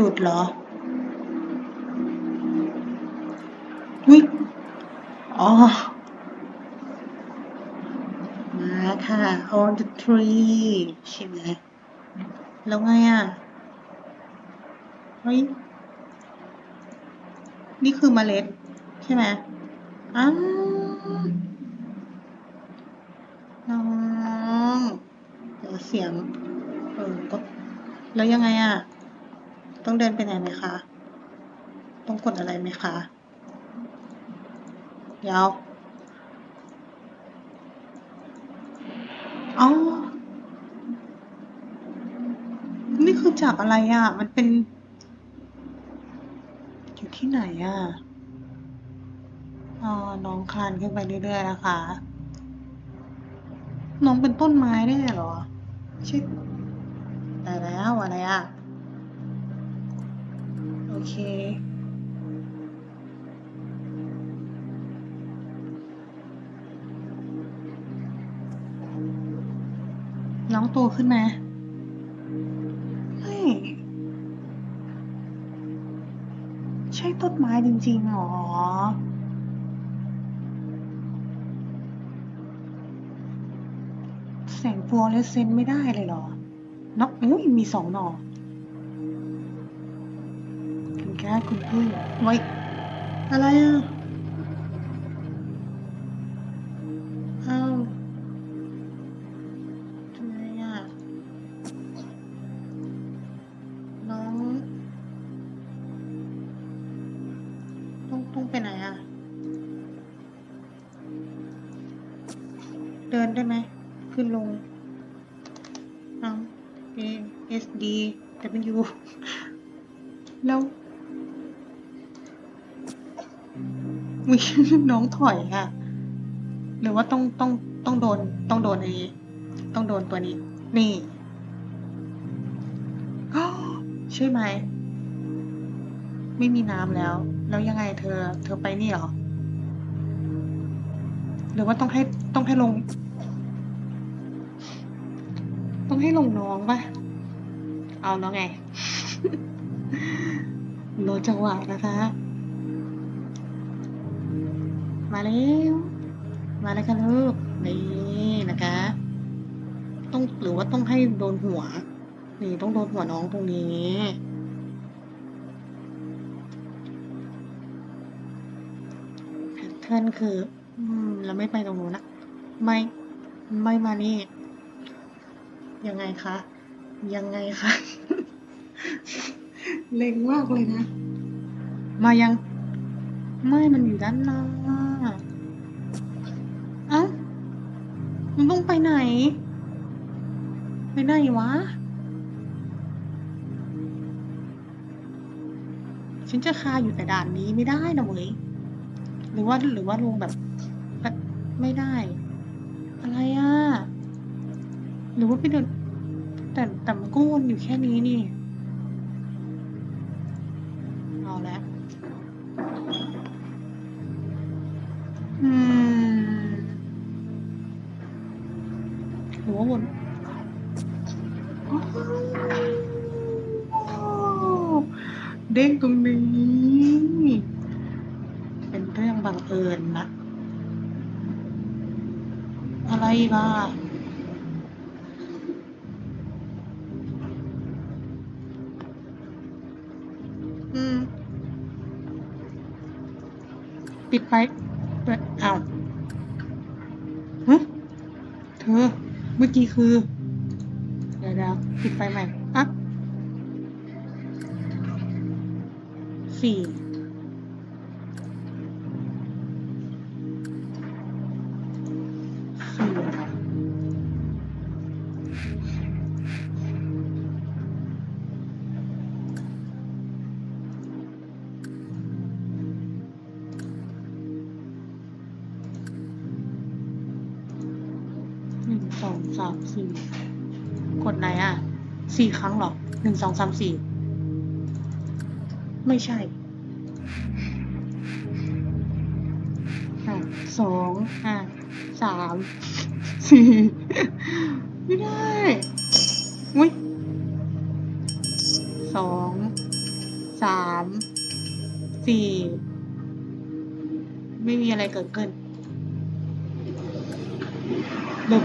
จุดเหรอวิอ๋อ มาค่ะ on the tree ใช่ไหม แล้วไงอะ เฮ้ย นี่คือเมล็ด ใช่ไหมอ้าวน้องเดี๋ยวเสียง เออก็แล้วยังไงอะ ต้องเดินไปไหนไหมคะ ต้องกดอะไรไหมคะ เดี๋ยวอ๋อนี่คือจากอะไรอะ มันเป็น อยู่ที่ไหนอะอ๋อน้องคลานขึ้นไปเรื่อยๆนะคะ น้องเป็นต้นไม้ได้เหรอใช่แต่แล้วอะไรอะ โอเค น้องโตขึ้นไหมเฮ้ย ใช่ต้นไม้จริงๆหรอแสงฟลูออเรสเซนต์ไม่ได้เลยเหรอนกอุ้ยมีสองหนอ คุณแค่คุณพึ่งไว้อะไรอะเอาทำไมอะน้องต้องต้องไปไหนอะ เดินได้ไหม ขึ้นลงเอา A S D W แล้ว วิน้องถอยค่ะ หรือว่าต้องต้องต้องโดนต้องโดนไอ้ต้องโดนตัวนี้ นี่ใช่ไหม ไม่มีน้ำแล้ว แล้วยังไงเธอ เธอไปนี่หรอ หรือว่าต้องให้ต้องให้ลง ต้องให้ลงน้องปะเอาแล้วไงรอจังหวะนะคะ มาแล้วมาแล้วค่ะลูกนี่นะคะ ต้องหรือว่าต้องให้โดนหัว นี่ต้องโดนหัวน้องตรงนี้แพทเทิร์นคือ อืมเราไม่ไปตรงนู้นนะไม่ไม่มานี่ ยังไงคะ ยังไงคะเล็งมากเลยนะ มายัง ไม่มันอยู่ด้านหน้า มันต้องไปไหน ไปไหนวะ ฉันจะคาอยู่แต่ด่านนี้ไม่ได้นะเว้ย หรือว่าหรือว่าลงแบบแบบไม่ได้ อะไรอะ หรือว่าไปเดินแต่แต่มันก็วนอยู่แค่นี้นี่ หรือว่าวนเด้งตรงนี้ เป็นเรื่องบังเอิญนะ อะไรบ้าอืมปิดไฟเปิดอ้าวฮะเธอ เมื่ อกี้คือ เดี๋ยวเดี๋ยวปิดไฟใหม่อะสี่ ครั้งหรอกหนึ่งสองสามสี่ไม่ใช่สองอะสามสี่ไม่ได้อุ้ยสองสามสี่ไม่มีอะไรเกิดขึ้นหนึ่ง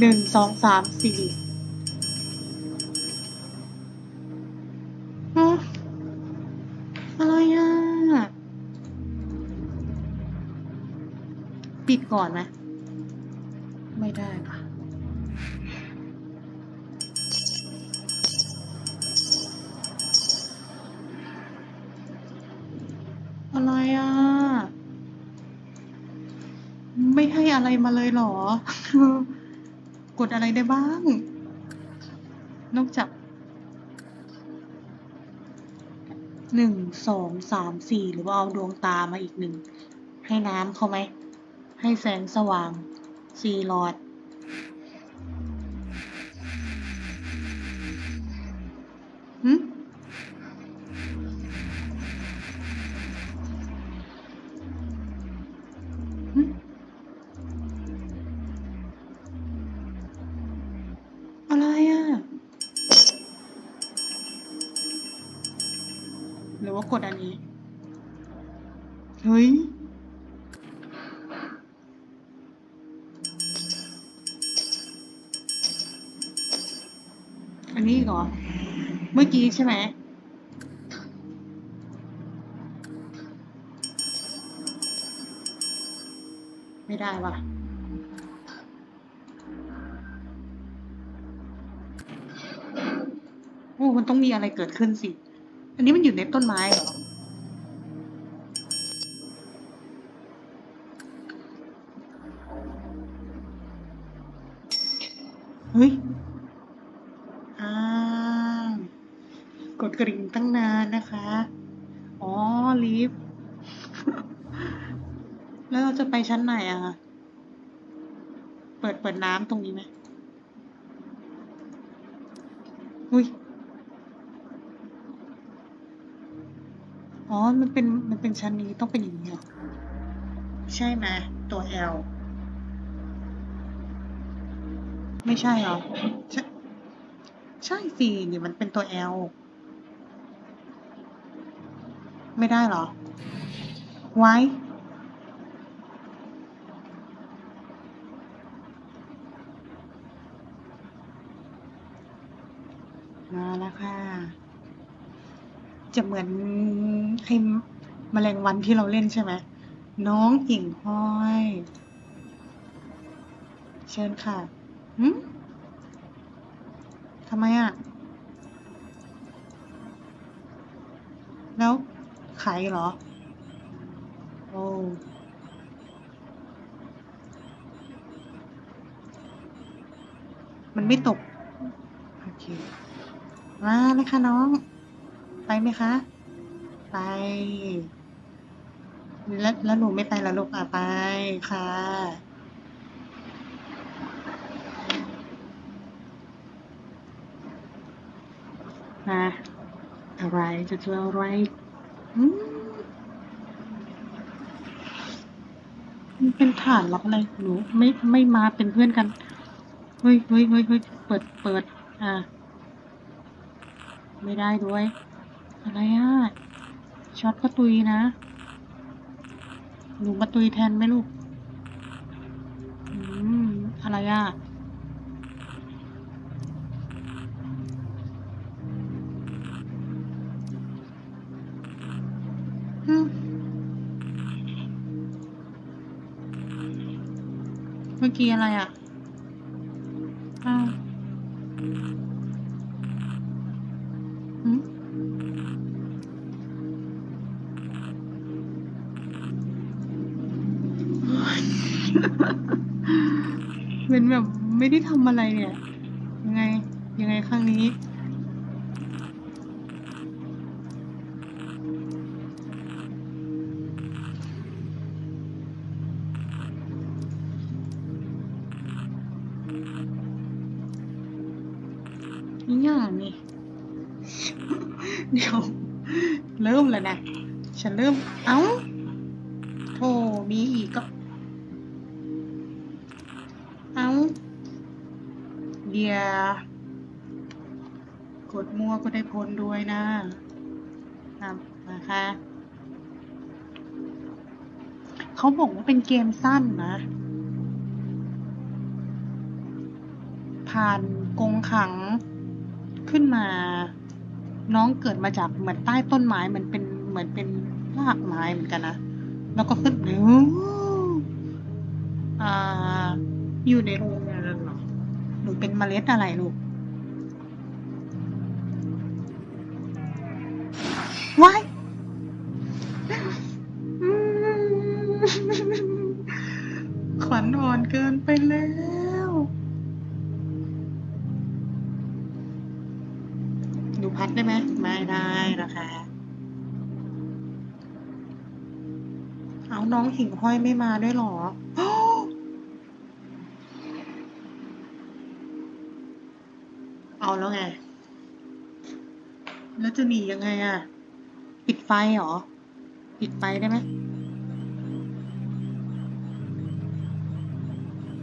หนึ่งสองสามสี่ ปิดก่อนไหมไม่ได้ปะอะไรอะ ไม่ให้อะไรมาเลยเหรอ กดอะไรได้บ้าง นอกจากหนึ่งสองสามสี่หรือว่าเอาดวงตามาอีกหนึ่ง ให้น้ำเขาไหม ให้แสงสว่างสี่หลอดหึหึอะไรอะ หรือว่ากดอันนี้ อกี้ใช่ไหมไม่ได้ว่ะโอ้มันต้องมีอะไรเกิดขึ้นสิ อันนี้มันอยู่ในต้นไม้เหรอ เฮ้ย อ่า กริ่งตั้งนานนะคะ อ๋อ ลิฟต์ แล้วเราจะไปชั้นไหนอะคะเปิดเปิดน้ำตรงนี้ไหมอุ้ย อ๋อ มันเป็น มันเป็นชั้นนี้ต้องเป็นอย่างนี้เหรอ ใช่ไหมตัว L ไม่ใช่เหรอ ใช่ ใช่สินี่มันเป็นตัว L ไม่ได้หรอไว้มาแล้วค่ะ จะเหมือนไอ้แมลงวันที่เราเล่นใช่ไหม น้องหิ่งห้อย เชิญค่ะ หืมทำไมอะ แล้ว ขายเหรอ โอ้มันไม่ตก โอเค มาเลยค่ะน้อง ไปไหมคะ ไป แล้วแล้วหนูไม่ไปแล้วลูกอะ ไปค่ะมาอะไรจะเจออะไร มันเป็นฐานล็อกอะไรหนูไม่ไม่มาเป็นเพื่อนกัน เฮ้ยเฮ้ยเฮ้ยเฮ้ยเปิดเปิด อ่า ไม่ได้ด้วย อะไรอะ ช็อตประตุยนะ หนูมาตุยแทนไหมลูก อืม อะไรอะ อืมเมื่อ กี้อะไรอะอ้าวอืมเป็นแบบไม่ได้ทำอะไรเนี่ย ยังไง ยังไงครั้งนี้ ฉันเริ่ม เอ้าโธ่มีอีกก็ เอ้า เดียกดมั่วก็ได้ผลด้วยนะนะนะคะเขาบอกว่าเป็นเกมสั้นนะ ผ่านกงขังขึ้นมา น้องเกิดมาจากเหมือนใต้ต้นไม้มันเป็น เหมือนเป็นรากไม้เหมือนกันนะ แล้วก็ขึ้นอ้อ่า อยู่ในโรงงานหรอหนูเป็นเมล็ดอะไรลูกว้ายขวัญอ่อนเกินไป หิ่งห้อยไม่มาด้วยหรอ เอาแล้วไง แล้วจะหนียังไงอะ ปิดไฟเหรอ ปิดไฟได้ไหม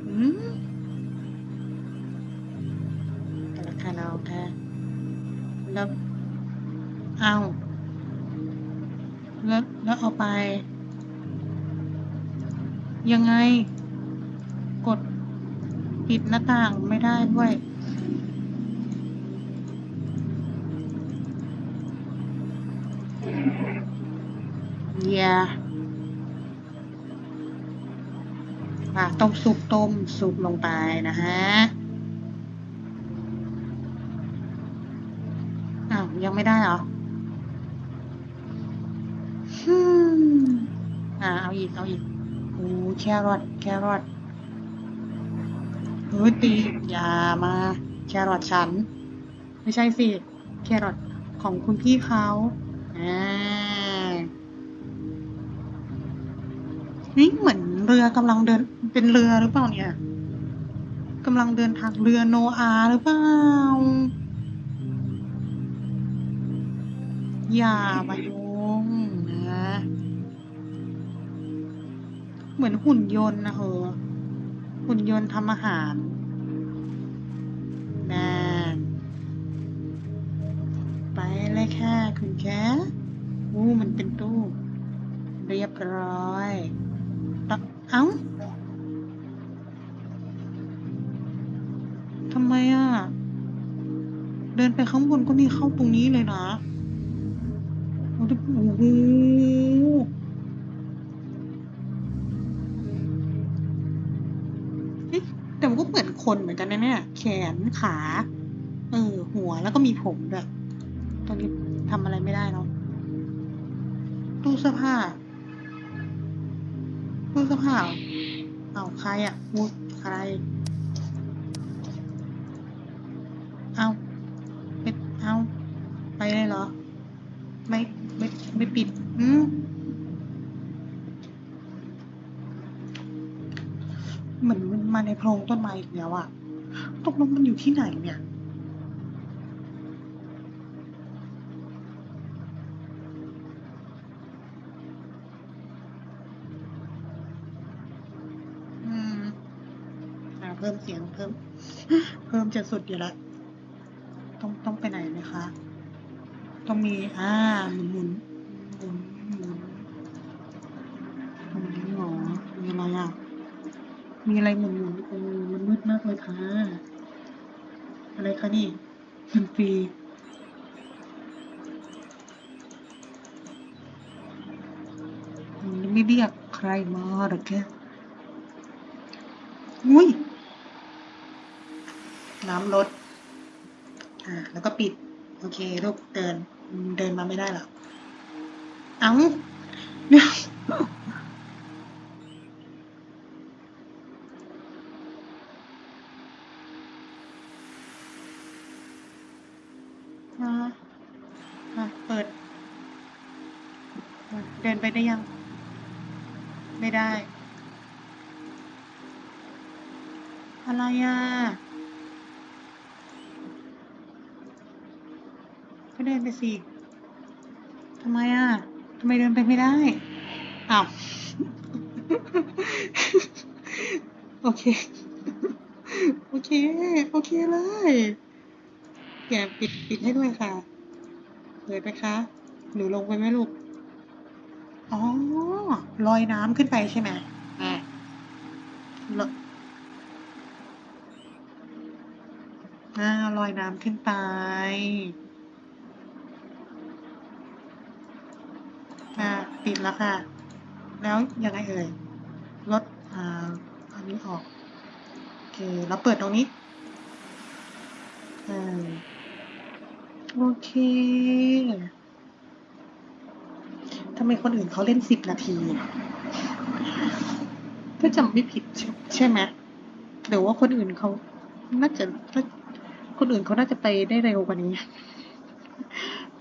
อืมแต่ละคันเอาแค่แล้วเอาแล้วแล้วเอาไป ยังไง กดปิดหน้าต่างไม่ได้ด้วยอย่าอะต้มซุปต้มซุปลงไปนะฮะ อ้าว ยังไม่ได้เหรอฮึอ่าเอาอีก เอาอีก โอ้แครอทแครอทเฮ้ยตีอย่ามา แครอทฉัน ไม่ใช่สิ แครอทของคุณพี่เขาอ่านี่เหมือนเรือกำลังเดินเป็นเรือหรือเปล่าเนี่ยกำลังเดินทางเรือโนอาหรือเปล่า อย่ามาโมือนหุ่นยนต์นะเหรอหุ่นยนต์ทำอาหารนนไปเลยค่ะคุณแค่อู้มันเป็นตู้ เรียบร้อยตักเอ้า เหมือนคนเหมือนกันนะเนี่ย แขนขา เออ หัวแล้วก็มีผมด้วยตอนนี้ทำอะไรไม่ได้เนาะตู้เสื้อผ้าตู้เสื้อผ้าเอเอาใครอะมุดใคร โพรงต้นไม้อีกแล้วอะตกลงมันอยู่ที่ไหนเนี่ยอืมเพิ่มเสียงเพิ่ม เพิ่มจะสุดอยู่ล้วต้องต้องไปไหนไหมคะ ต้องมี อ่าหมุนหมุนหมุนหมุนหมุนหรอมีอะไรอะ มีอะไรหมุนหมุนโอ้มันมืดมากเลยค่ะ อะไรคะนี่ดนตรีไม่เรียกใครมาหรอกแค่อุ้ย น้ำลด อ่า แล้วก็ปิด โอเค ลูกเดิน เดินมาไม่ได้หรอ เอ้าเดี๋ยวมามาเปิดอะเดิน ได้ยัง ไม่ได้ อะไรอะก็เดินไปสิทำไมอะทำไมเดินไปไม่ได้อ้าวโอเค โอเค โอเคเลยแกปิดปิดให้ด้วยค่ะเปิดไหมคะ หนูลงไปไหมลูก อ๋อลอยน้ำขึ้นไปใช่ไหมอะลอยอ่าลอยน้ำขึ้นไปอ่าปิดแล้วค่ะ แล้วยังไงเอ่ยลดอ่าอันนี้ออก โอเค แล้วเปิดตรงนี้อ่าโอเคทำไมคนอื่นเขาเล่นสิบนาทีก็จำไม่ผิดใช่ไหมหรือว่าคนอื่นเขาน่าจะคนอื่นเขาน่าจะไปได้เร็วกว่านี้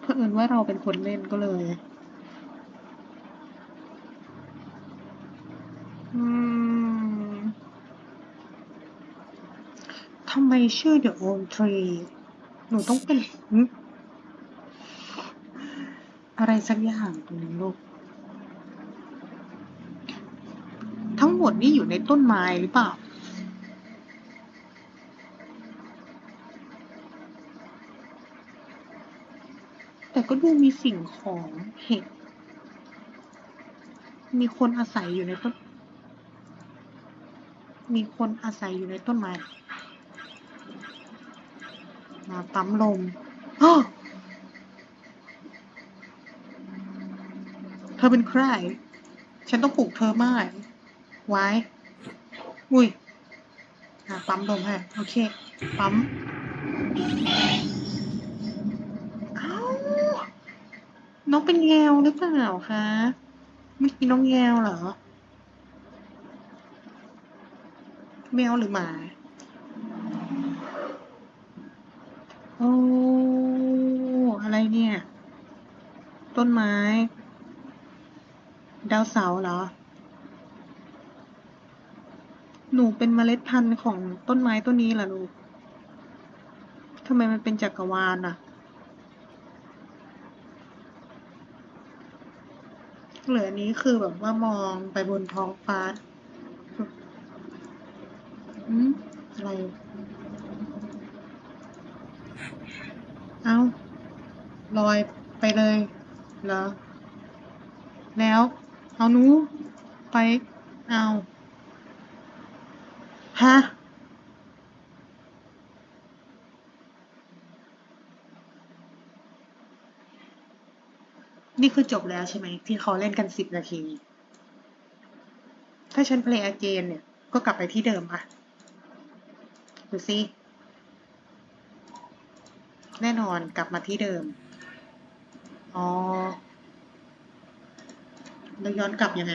เพราะเอิญว่าเราเป็นคนเล่นก็เลยอืมทำไมชื่อ The Old Tree หนูต้องเป็น อะไรสักอย่างตรงนี้ลูก ทั้งหมดนี่อยู่ในต้นไม้หรือเปล่า แต่ก็ดูมีสิ่งของเห็นมีคนอาศัยอยู่ในต้น มีคนอาศัยอยู่ในต้นไม้มาปั๊มลมอ้อ ธอเป็นใคร ฉันต้องปลุกเธอไม่ไว้ อุ้ยอะปั๊มลมให้โอเค ปั๊มเอ้าน้องเป็นแงวหรือเปล่าคะเมื่อกี้น้องแงวเหรอ แมวหรือหมาโอ้อะไรเนี่ย ต้นไม้ ดาวเสาร์เหรอ หนูเป็นเมล็ดพันธุ์ของต้นไม้ต้นนี้เหรอลูกทำไมมันเป็นจักรวาลอะเหลือนนี้คือแบบว่ามองไปบนท้องฟ้าอืมอะไร เอาลอยไปเลย เหรอ แล้ว เอาหนู ไป เอา ฮะ นี่คือจบแล้วใช่ไหม ที่เขาเล่นกันสิบนาที ถ้าฉัน play again เนี่ย ก็กลับไปที่เดิมอะดูสิ แน่นอนกลับมาที่เดิม อ๋อ แล้วย้อนกลับยังไง